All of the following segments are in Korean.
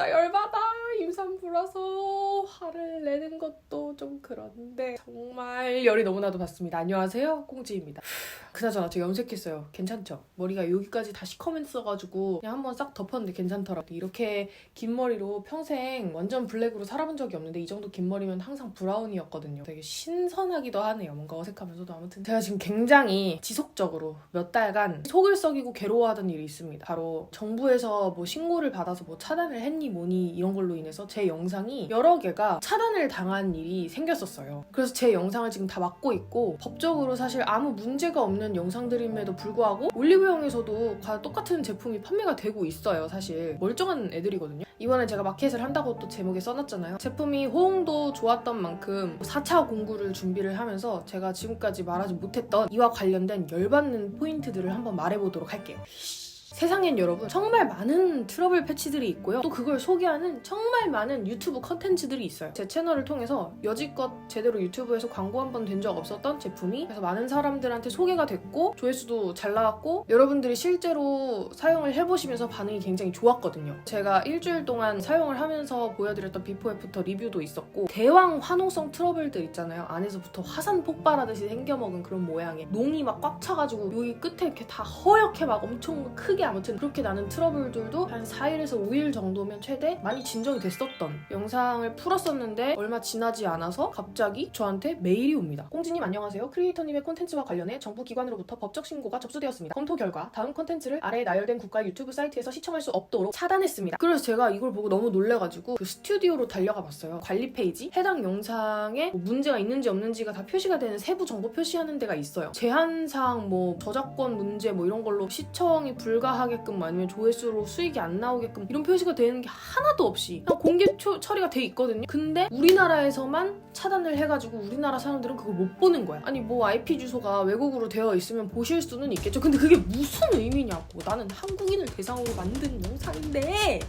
진짜 열받아. 임산부라서 화를 내는 것도 좀 그런데 정말 열이 너무나도 받습니다. 안녕하세요. 꽁지입니다. 그나저나 저 염색했어요. 괜찮죠? 머리가 여기까지 다 시커맸어가지고 그냥 한번 싹 덮었는데 괜찮더라고요. 이렇게 긴 머리로 평생 완전 블랙으로 살아본 적이 없는데 이 정도 긴 머리면 항상 브라운이었거든요. 되게 신선하기도 하네요. 뭔가 어색하면서도 아무튼 제가 지금 굉장히 지속적으로 몇 달간 속을 썩이고 괴로워하던 일이 있습니다. 바로 정부에서 뭐 신고를 받아서 뭐 차단을 했니 뭐니 이런 걸로 인해서 제 영상이 여러 개가 차단을 당한 일이 생겼었어요. 그래서 제 영상을 지금 다 막고 있고 법적으로 사실 아무 문제가 없는 영상들임에도 불구하고 올리브영에서도 과 똑같은 제품이 판매가 되고 있어요. 사실 멀쩡한 애들이거든요. 이번에 제가 마켓을 한다고 또 제목에 써놨잖아요. 제품이 호응도 좋았던 만큼 4차 공구를 준비를 하면서 제가 지금까지 말하지 못했던 이와 관련된 열받는 포인트들을 한번 말해보도록 할게요. 세상엔 여러분 정말 많은 트러블 패치들이 있고요. 또 그걸 소개하는 정말 많은 유튜브 컨텐츠들이 있어요. 제 채널을 통해서 여지껏 제대로 유튜브에서 광고 한 번 된 적 없었던 제품이 그래서 많은 사람들한테 소개가 됐고 조회수도 잘 나왔고 여러분들이 실제로 사용을 해보시면서 반응이 굉장히 좋았거든요. 제가 일주일 동안 사용을 하면서 보여드렸던 비포 애프터 리뷰도 있었고 대왕 환호성 트러블들 있잖아요. 안에서부터 화산 폭발하듯이 생겨먹은 그런 모양의 농이 막 꽉 차가지고 여기 끝에 이렇게 다 허옇게 막 엄청 크게 아무튼 그렇게 나는 트러블들도 한 4일에서 5일 정도면 최대 많이 진정이 됐었던 영상을 풀었었는데 얼마 지나지 않아서 갑자기 저한테 메일이 옵니다. 꽁지님 안녕하세요. 크리에이터님의 콘텐츠와 관련해 정부 기관으로부터 법적 신고가 접수되었습니다. 검토 결과 다음 콘텐츠를 아래 나열된 국가 유튜브 사이트에서 시청할 수 없도록 차단했습니다. 그래서 제가 이걸 보고 너무 놀래가지고 그 스튜디오로 달려가 봤어요. 관리 페이지 해당 영상에 뭐 문제가 있는지 없는지가 다 표시가 되는 세부 정보 표시하는 데가 있어요. 제한사항 뭐 저작권 문제 뭐 이런 걸로 시청이 불가 하게끔 아니면 조회수로 수익이 안 나오게끔 이런 표시가 되는 게 하나도 없이 그냥 공개 초- 처리가 돼 있거든요. 근데 우리나라에서만 차단을 해가지고 우리나라 사람들은 그걸 못 보는 거야. 아니 뭐 IP 주소가 외국으로 되어 있으면 보실 수는 있겠죠. 근데 그게 무슨 의미냐고. 나는 한국인을 대상으로 만든 영상인데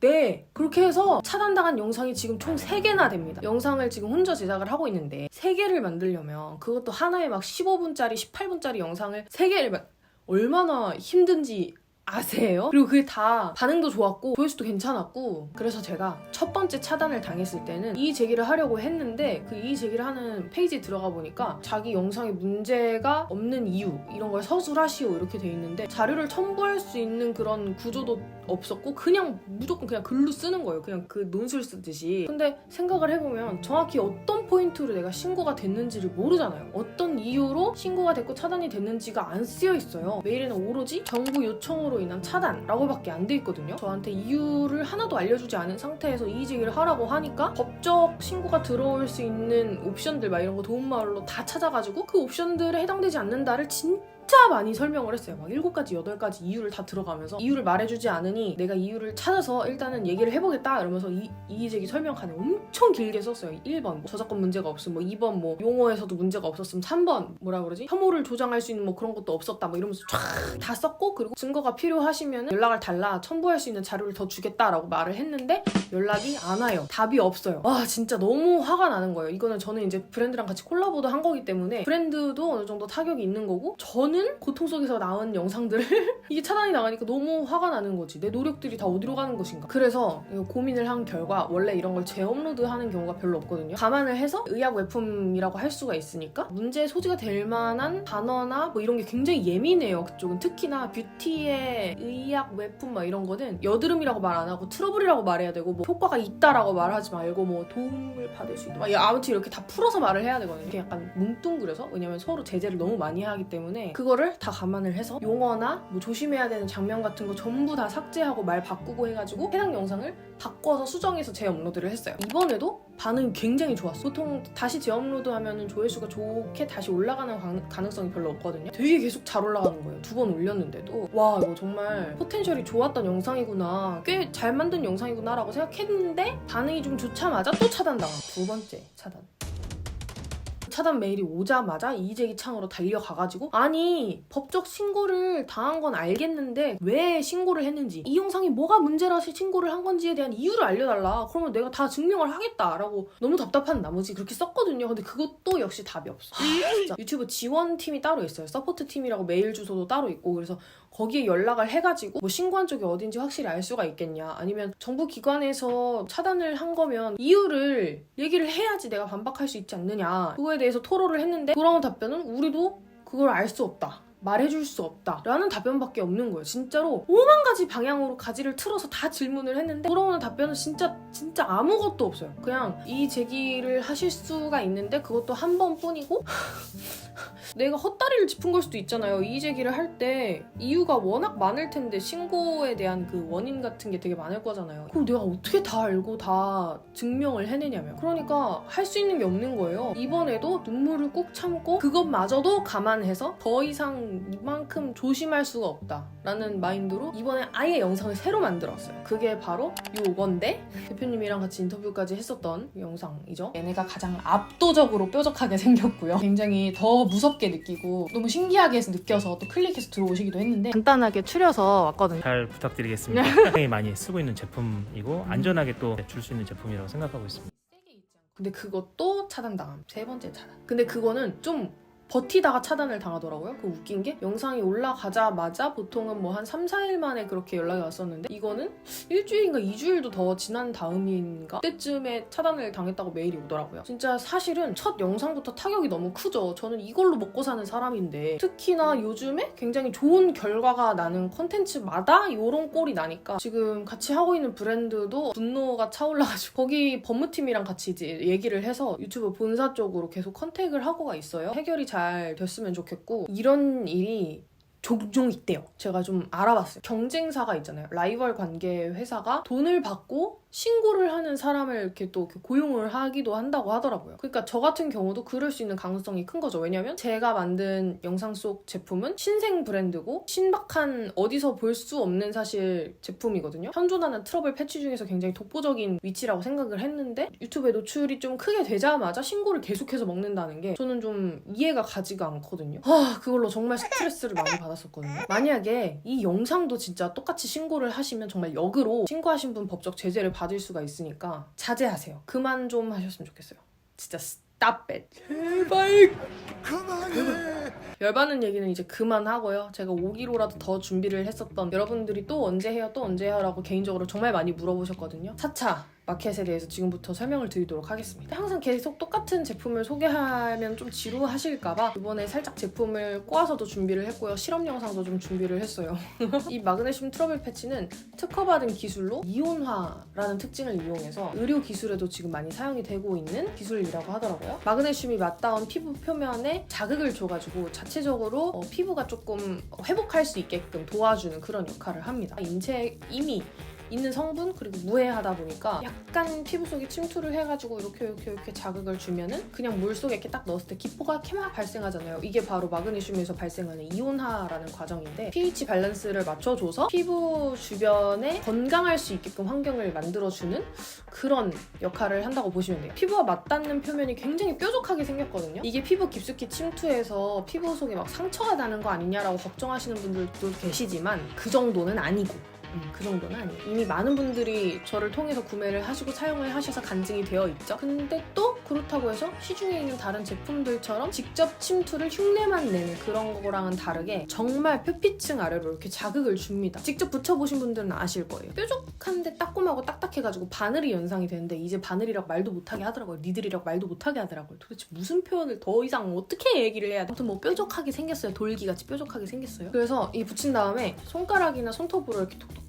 네, 그렇게 해서 차단당한 영상이 지금 총 3개나 됩니다. 영상을 지금 혼자 제작을 하고 있는데 3개를 만들려면 그것도 하나에 막 15분짜리, 18분짜리 영상을 3개를 만... 얼마나 힘든지 아세요? 그리고 그게 다 반응도 좋았고 조회수도 괜찮았고 그래서 제가 첫 번째 차단을 당했을 때는 이의 제기를 하려고 했는데 그 이의 제기를 하는 페이지에 들어가 보니까 자기 영상에 문제가 없는 이유 이런 걸 서술하시오 이렇게 돼 있는데 자료를 첨부할 수 있는 그런 구조도 없었고 그냥 무조건 그냥 글로 쓰는 거예요. 그냥 그 논술 쓰듯이. 근데 생각을 해보면 정확히 어떤 포인트로 내가 신고가 됐는지를 모르잖아요. 어떤 이유로 신고가 됐고 차단이 됐는지가 안 쓰여 있어요. 메일에는 오로지 정부 요청으로 인한 차단라고밖에 안 돼 있거든요. 저한테 이유를 하나도 알려주지 않은 상태에서 이의제기를 하라고 하니까 법적 신고가 들어올 수 있는 옵션들 막 이런 거 도움마을로 다 찾아가지고 그 옵션들에 해당되지 않는다를 진짜 진짜 많이 설명을 했어요. 막 7가지, 8가지 이유를 다 들어가면서 이유를 말해주지 않으니 내가 이유를 찾아서 일단은 얘기를 해보겠다 이러면서 이, 이의제기 설명칸에 엄청 길게 썼어요. 1번 뭐 저작권 문제가 없음, 뭐 2번 뭐 용어에서도 문제가 없었음, 3번 뭐라 그러지? 혐오를 조장할 수 있는 뭐 그런 것도 없었다 뭐 이러면서 쫙 다 썼고 그리고 증거가 필요하시면 연락을 달라 첨부할 수 있는 자료를 더 주겠다라고 말을 했는데 연락이 안 와요. 답이 없어요. 와 진짜 너무 화가 나는 거예요. 이거는 저는 이제 브랜드랑 같이 콜라보도 한 거기 때문에 브랜드도 어느 정도 타격이 있는 거고 저는 고통 속에서 나온 영상들을 이게 차단이 나가니까 너무 화가 나는 거지. 내 노력들이 다 어디로 가는 것인가. 그래서 고민을 한 결과 원래 이런 걸 재업로드하는 경우가 별로 없거든요. 감안을 해서 의약 외품이라고 할 수가 있으니까 문제의 소지가 될 만한 단어나 뭐 이런 게 굉장히 예민해요. 그쪽은 특히나 뷰티의 의약 외품 막 이런 거는 여드름이라고 말 안 하고 트러블이라고 말해야 되고 뭐 효과가 있다라고 말하지 말고 뭐 도움을 받을 수 있다. 막 아무튼 이렇게 다 풀어서 말을 해야 되거든요. 이렇게 약간 뭉뚱그려서 왜냐면 서로 제재를 너무 많이 하기 때문에 그 거를 다 감안을 해서 용어나 뭐 조심해야 되는 장면 같은 거 전부 다 삭제하고 말 바꾸고 해가지고 해당 영상을 바꿔서 수정해서 재업로드를 했어요. 이번에도 반응이 굉장히 좋았어. 보통 다시 재업로드하면 조회수가 좋게 다시 올라가는 가- 가능성이 별로 없거든요. 되게 계속 잘 올라가는 거예요. 두 번 올렸는데도 와 이거 정말 포텐셜이 좋았던 영상이구나. 꽤 잘 만든 영상이구나라고 생각했는데 반응이 좀 좋자마자 또 차단당한 두 번째 차단. 차단 메일이 오자마자 이의제기 창으로 달려가가지고 아니 법적 신고를 당한 건 알겠는데 왜 신고를 했는지 이 영상이 뭐가 문제라서 신고를 한 건지에 대한 이유를 알려달라. 그러면 내가 다 증명을 하겠다라고 너무 답답한 나머지 그렇게 썼거든요. 근데 그것도 역시 답이 없어. 하, 유튜브 지원팀이 따로 있어요. 서포트 팀이라고 메일 주소도 따로 있고. 그래서 거기에 연락을 해가지고 뭐 신고한 쪽이 어딘지 확실히 알 수가 있겠냐. 아니면 정부 기관에서 차단을 한 거면 이유를 얘기를 해야지 내가 반박할 수 있지 않느냐. 그거에 대해서 토로를 했는데 돌아온 답변은 우리도 그걸 알 수 없다 말해줄 수 없다 라는 답변밖에 없는 거예요 진짜로 오만 가지 방향으로 가지를 틀어서 다 질문을 했는데 돌아오는 답변은 진짜 진짜 아무것도 없어요 그냥 이 제기를 하실 수가 있는데 그것도 한 번뿐이고 내가 헛다리를 짚은 걸 수도 있잖아요. 이의 제기를 할 때 이유가 워낙 많을 텐데 신고에 대한 그 원인 같은 게 되게 많을 거잖아요. 그럼 내가 어떻게 다 알고 다 증명을 해내냐면. 그러니까 할 수 있는 게 없는 거예요. 이번에도 눈물을 꾹 참고 그것마저도 감안해서 더 이상 이만큼 조심할 수가 없다라는 마인드로 이번에 아예 영상을 새로 만들었어요. 그게 바로 요건데 대표님이랑 같이 인터뷰까지 했었던 영상이죠. 얘네가 가장 압도적으로 뾰족하게 생겼고요. 굉장히 더 무섭게 느끼고 너무 신기하게 느껴서 또 클릭해서 들어오시기도 했는데 간단하게 추려서 왔거든요. 잘 부탁드리겠습니다. 굉장히 많이 쓰고 있는 제품이고 안전하게 또 줄 수 있는 제품이라고 생각하고 있습니다. 근데 그것도 차단당함. 세 번째 차단. 근데 그거는 좀 버티다가 차단을 당하더라고요. 그 웃긴 게 영상이 올라가자마자 보통은 뭐 한 3, 4일 만에 그렇게 연락이 왔었는데 이거는 일주일인가 2주일도 더 지난 다음인가 그때쯤에 차단을 당했다고 메일이 오더라고요. 진짜 사실은 첫 영상부터 타격이 너무 크죠. 저는 이걸로 먹고 사는 사람인데 특히나 요즘에 굉장히 좋은 결과가 나는 컨텐츠마다 이런 꼴이 나니까 지금 같이 하고 있는 브랜드도 분노가 차올라가지고 거기 법무팀이랑 같이 이제 얘기를 해서 유튜브 본사 쪽으로 계속 컨택을 하고가 있어요. 해결이 잘 됐으면 좋겠고 이런 일이 종종 있대요. 제가 좀 알아봤어요. 경쟁사가 있잖아요. 라이벌 관계 회사가 돈을 받고 신고를 하는 사람을 이렇게 또 이렇게 고용을 하기도 한다고 하더라고요. 그러니까 저 같은 경우도 그럴 수 있는 가능성이 큰 거죠. 왜냐면 제가 만든 영상 속 제품은 신생 브랜드고 신박한 어디서 볼 수 없는 사실 제품이거든요. 현존하는 트러블 패치 중에서 굉장히 독보적인 위치라고 생각을 했는데 유튜브에 노출이 좀 크게 되자마자 신고를 계속해서 먹는다는 게 저는 좀 이해가 가지가 않거든요. 아 그걸로 정말 스트레스를 많이 받았었거든요. 만약에 이 영상도 진짜 똑같이 신고를 하시면 정말 역으로 신고하신 분 법적 제재를 받을 수가 있으니까 자제하세요. 그만 좀 하셨으면 좋겠어요. 진짜 stop it. 제발 열받는 얘기는 이제 그만하고요. 제가 5기로라도 더 준비를 했었던 여러분들이 또 언제 해요, 또 언제 해요? 라고 개인적으로 정말 많이 물어보셨거든요. 4차 마켓에 대해서 지금부터 설명을 드리도록 하겠습니다. 항상 계속 똑같은 제품을 소개하면 좀 지루하실까봐 이번에 살짝 제품을 꼬아서도 준비를 했고요. 실험 영상도 좀 준비를 했어요. 이 마그네슘 트러블 패치는 특허받은 기술로 이온화라는 특징을 이용해서 의료 기술에도 지금 많이 사용이 되고 있는 기술이라고 하더라고요. 마그네슘이 맞닿은 피부 표면에 자극을 줘가지고 자체적으로 어, 피부가 조금 회복할 수 있게끔 도와주는 그런 역할을 합니다. 인체에 이미 있는 성분 그리고 무해하다 보니까 약간 피부 속에 침투를 해가지고 이렇게 이렇게 이렇게 자극을 주면은 그냥 물 속에 이렇게 딱 넣었을 때 기포가 이렇게 막 발생하잖아요. 이게 바로 마그네슘에서 발생하는 이온화라는 과정인데 pH 밸런스를 맞춰줘서 피부 주변에 건강할 수 있게끔 환경을 만들어주는 그런 역할을 한다고 보시면 돼요. 피부와 맞닿는 표면이 굉장히 뾰족하게 생겼거든요. 이게 피부 깊숙이 침투해서 피부 속에 막 상처가 나는 거 아니냐라고 걱정하시는 분들도 계시지만 그 정도는 아니고 음, 그 정도는 아니에요. 이미 많은 분들이 저를 통해서 구매를 하시고 사용을 하셔서 간증이 되어 있죠. 근데 또 그렇다고 해서 시중에 있는 다른 제품들처럼 직접 침투를 흉내만 내는 그런 거랑은 다르게 정말 표피층 아래로 이렇게 자극을 줍니다. 직접 붙여보신 분들은 아실 거예요. 뾰족한데 따끔하고 딱딱해가지고 바늘이 연상이 되는데 이제 바늘이라고 말도 못하게 하더라고요. 니들이라고 말도 못하게 하더라고요. 도대체 무슨 표현을 더 이상 어떻게 얘기를 해야 돼? 아무튼 뭐 뾰족하게 생겼어요. 돌기같이 뾰족하게 생겼어요. 그래서 이 붙인 다음에 손가락이나 손톱으로 이렇게 톡톡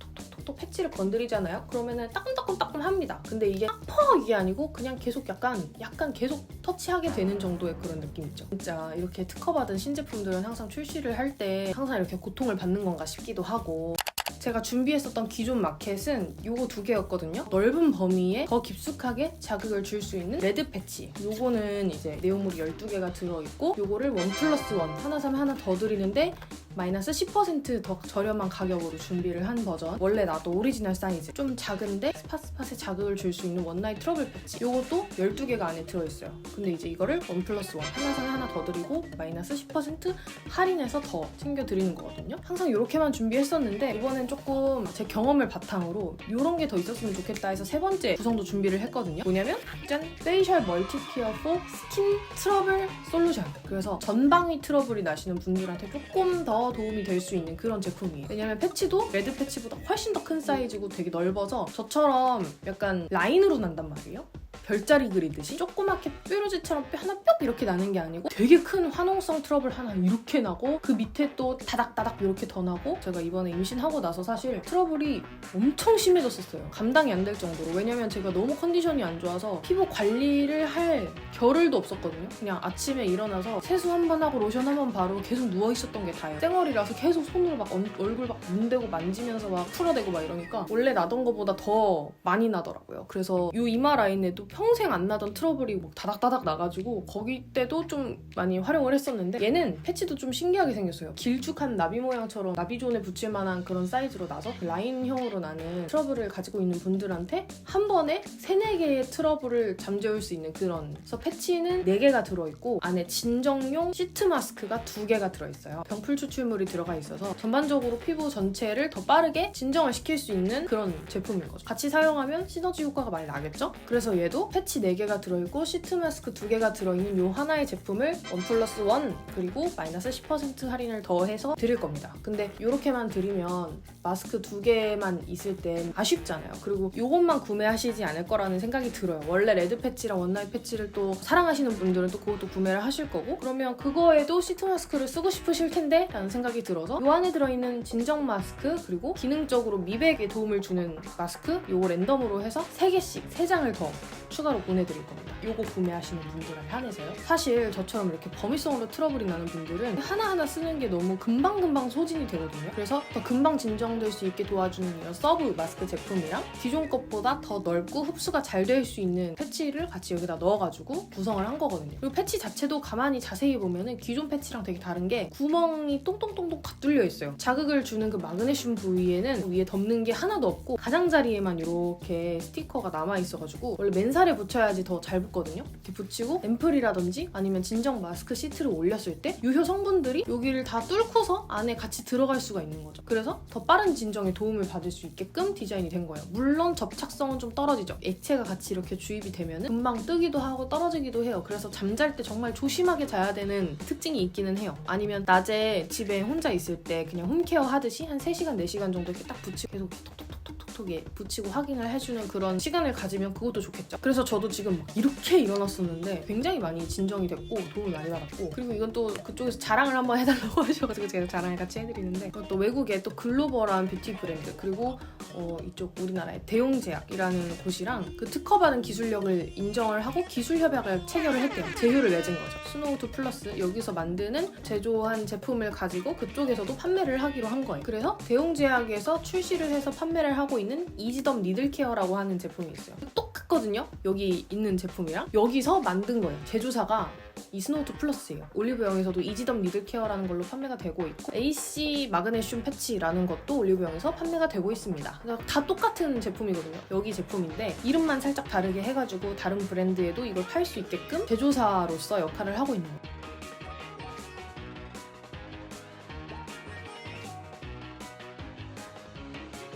또 패치를 건드리잖아요. 그러면은 따끔따끔따끔 합니다. 근데 이게 팍 이게 아니고 그냥 계속 약간 약간 계속 터치하게 되는 정도의 그런 느낌 있죠. 진짜 이렇게 특허받은 신제품들은 항상 출시를 할 때 항상 이렇게 고통을 받는 건가 싶기도 하고 제가 준비했었던 기존 마켓은 요거 두 개였거든요. 넓은 범위에 더 깊숙하게 자극을 줄 수 있는 레드 패치. 요거는 이제 내용물이 12개가 들어있고 요거를 원 플러스 원 하나 사면 하나 더 드리는데 마이너스 10%더 저렴한 가격으로 준비를 한 버전. 원래 나도 오리지널 사이즈. 좀 작은데 스팟스팟에 자극을 줄 수 있는 원나잇 트러블 패치. 요것도 12개가 안에 들어있어요. 근데 이제 이거를 원 플러스 원 하나 사면 하나 더 드리고 마이너스 10% 할인해서 더 챙겨 드리는 거거든요. 항상 이렇게만 준비했었는데 이번엔 조금 제 경험을 바탕으로 이런 게 더 있었으면 좋겠다 해서 세 번째 구성도 준비를 했거든요. 뭐냐면 짠! 페이셜 멀티케어 포 스킨 트러블 솔루션. 그래서 전방위 트러블이 나시는 분들한테 조금 더더 도움이 될 수 있는 그런 제품이에요. 왜냐면 패치도 레드 패치보다 훨씬 더 큰 사이즈고 되게 넓어서 저처럼 약간 라인으로 난단 말이에요. 별자리 그리듯이 조그맣게 뾰루지처럼 뼈 하나 뿅 이렇게 나는 게 아니고 되게 큰 화농성 트러블 하나 이렇게 나고 그 밑에 또 다닥다닥 이렇게 더 나고 제가 이번에 임신하고 나서 사실 트러블이 엄청 심해졌었어요. 감당이 안 될 정도로. 왜냐면 제가 너무 컨디션이 안 좋아서 피부 관리를 할 겨를도 없었거든요. 그냥 아침에 일어나서 세수 한 번 하고 로션 한 번 바르고 계속 누워 있었던 게 다예요. 쌩얼이라서 계속 손으로 막 얼- 얼굴 막 문대고 만지면서 막 풀어대고 막 이러니까 원래 나던 거보다 더 많이 나더라고요. 그래서 이 이마 라인에도 평생 안 나던 트러블이 막 다닥다닥 나가지고 거기 때도 좀 많이 활용을 했었는데 얘는 패치도 좀 신기하게 생겼어요. 길쭉한 나비 모양처럼 나비존에 붙일 만한 그런 사이즈로 나서 그 라인형으로 나는 트러블을 가지고 있는 분들한테 한 번에 세네 개의 트러블을 잠재울 수 있는 그런 그래서 패치는 4개가 들어있고 안에 진정용 시트 마스크가 2개가 들어있어요. 병풀 추출물이 들어가 있어서 전반적으로 피부 전체를 더 빠르게 진정을 시킬 수 있는 그런 제품인 거죠. 같이 사용하면 시너지 효과가 많이 나겠죠? 그래서 얘도 패치 4개가 들어있고 시트 마스크 2개가 들어있는 요 하나의 제품을 원 플러스 원 그리고 마이너스 10% 할인을 더해서 드릴 겁니다. 근데 이렇게만 드리면 마스크 2개만 있을 땐 아쉽잖아요. 그리고 이것만 구매하시지 않을 거라는 생각이 들어요. 원래 레드 패치랑 원나잇 패치를 또 사랑하시는 분들은 또 그것도 구매를 하실 거고 그러면 그거에도 시트 마스크를 쓰고 싶으실 텐데 라는 생각이 들어서 요 안에 들어있는 진정 마스크 그리고 기능적으로 미백에 도움을 주는 마스크 요거 랜덤으로 해서 3개씩 3장을 더 추가로 보내드릴 겁니다. 요거 구매하시는 분들한테 한해서요. 사실 저처럼 이렇게 범위성으로 트러블이 나는 분들은 하나하나 쓰는 게 너무 금방금방 소진이 되거든요. 그래서 더 금방 진정될 수 있게 도와주는 이런 서브 마스크 제품이랑 기존 것보다 더 넓고 흡수가 잘 될 수 있는 패치를 같이 여기다 넣어가지고 구성을 한 거거든요. 그리고 패치 자체도 가만히 자세히 보면은 기존 패치랑 되게 다른 게 구멍이 똥똥똥똥 다 뚫려 있어요. 자극을 주는 그 마그네슘 부위에는 위에 덮는 게 하나도 없고 가장자리에만 이렇게 스티커가 남아 있어가지고 원래 맨살 에 붙여야지 더 잘 붙거든요. 이렇게 붙이고 앰플이라든지 아니면 진정 마스크 시트를 올렸을 때 유효 성분들이 여기를 다 뚫고서 안에 같이 들어갈 수가 있는 거죠. 그래서 더 빠른 진정에 도움을 받을 수 있게끔 디자인이 된 거예요. 물론 접착성은 좀 떨어지죠. 액체가 같이 이렇게 주입이 되면 금방 뜨기도 하고 떨어지기도 해요. 그래서 잠잘 때 정말 조심하게 자야 되는 특징이 있기는 해요. 아니면 낮에 집에 혼자 있을 때 그냥 홈케어 하듯이 한 3시간, 4시간 정도 이렇게 딱 붙이고 계속 톡톡톡톡 톡톡에 붙이고 확인을 해주는 그런 시간을 가지면 그것도 좋겠죠. 그래서 저도 지금 막 이렇게 일어났었는데 굉장히 많이 진정이 됐고 도움을 많이 받았고 그리고 이건 또 그쪽에서 자랑을 한번 해달라고 하셔가지고 제가 자랑을 같이 해드리는데 또 외국의 또 글로벌한 뷰티 브랜드 그리고 어, 이쪽 우리나라의 대용제약이라는 곳이랑 그 특허받은 기술력을 인정을 하고 기술 협약을 체결을 했대요. 제휴를 맺은 거죠. 스노우투 플러스 여기서 만드는 제조한 제품을 가지고 그쪽에서도 판매를 하기로 한 거예요. 그래서 대용제약에서 출시를 해서 판매를 하고 있는 이지덤 니들케어라고 하는 제품이 있어요. 똑같거든요. 여기 있는 제품이랑 여기서 만든 거예요. 제조사가 이 스노우투 플러스예요. 올리브영에서도 이지덤 니들케어라는 걸로 판매가 되고 있고 AC 마그네슘 패치라는 것도 올리브영에서 판매가 되고 있습니다. 다 똑같은 제품이거든요. 여기 제품인데 이름만 살짝 다르게 해가지고 다른 브랜드에도 이걸 팔 수 있게끔 제조사로서 역할을 하고 있는 거예요.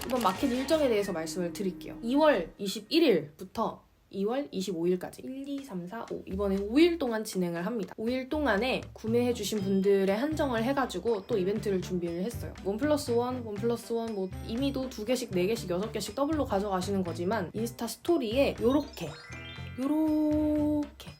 이번 마켓 일정에 대해서 말씀을 드릴게요. 2월 21일부터 2월 25일까지 1, 2, 3, 4, 5 이번에 5일 동안 진행을 합니다. 5일 동안에 구매해주신 분들의 한정을 해가지고 또 이벤트를 준비를 했어요. 원 플러스 원, 원 플러스 원, 뭐 이미도 두 개씩, 네 개씩, 여섯 개씩 더블로 가져가시는 거지만 인스타 스토리에 요렇게 요렇게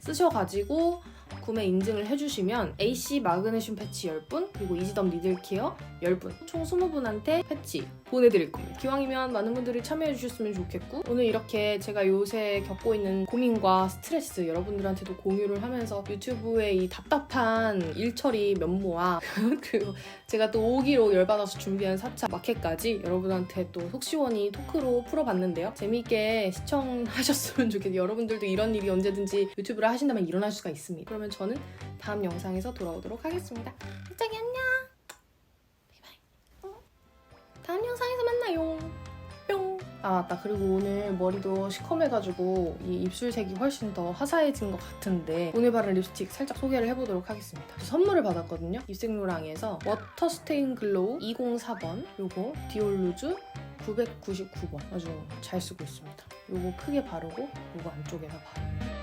쓰셔가지고 구매 인증을 해주시면 AC 마그네슘 패치 10분 그리고 이지덤 니들케어 10분 총 20분한테 패치 보내드릴 겁니다. 기왕이면 많은 분들이 참여해 주셨으면 좋겠고 오늘 이렇게 제가 요새 겪고 있는 고민과 스트레스 여러분들한테도 공유를 하면서 유튜브의 이 답답한 일처리 면모와 그리고 제가 또 5기로 열받아서 준비한 4차 마켓까지 여러분한테 또 속시원히 토크로 풀어봤는데요. 재미있게 시청하셨으면 좋겠어요. 여러분들도 이런 일이 언제든지 유튜브를 하신다면 일어날 수가 있습니다. 그러면 저는 다음 영상에서 돌아오도록 하겠습니다. 일장이 안녕! 바이바이. 어? 다음 영상에서 만나요. 뿅! 아 맞다. 그리고 오늘 머리도 시커매가지고 이 입술색이 훨씬 더 화사해진 것 같은데 오늘 바른 립스틱 살짝 소개를 해보도록 하겠습니다. 선물을 받았거든요. 입생로랑에서 워터 스테인 글로우 204번 요거 디올루즈 999번 아주 잘 쓰고 있습니다. 요거 크게 바르고 요거 안쪽에다 바르고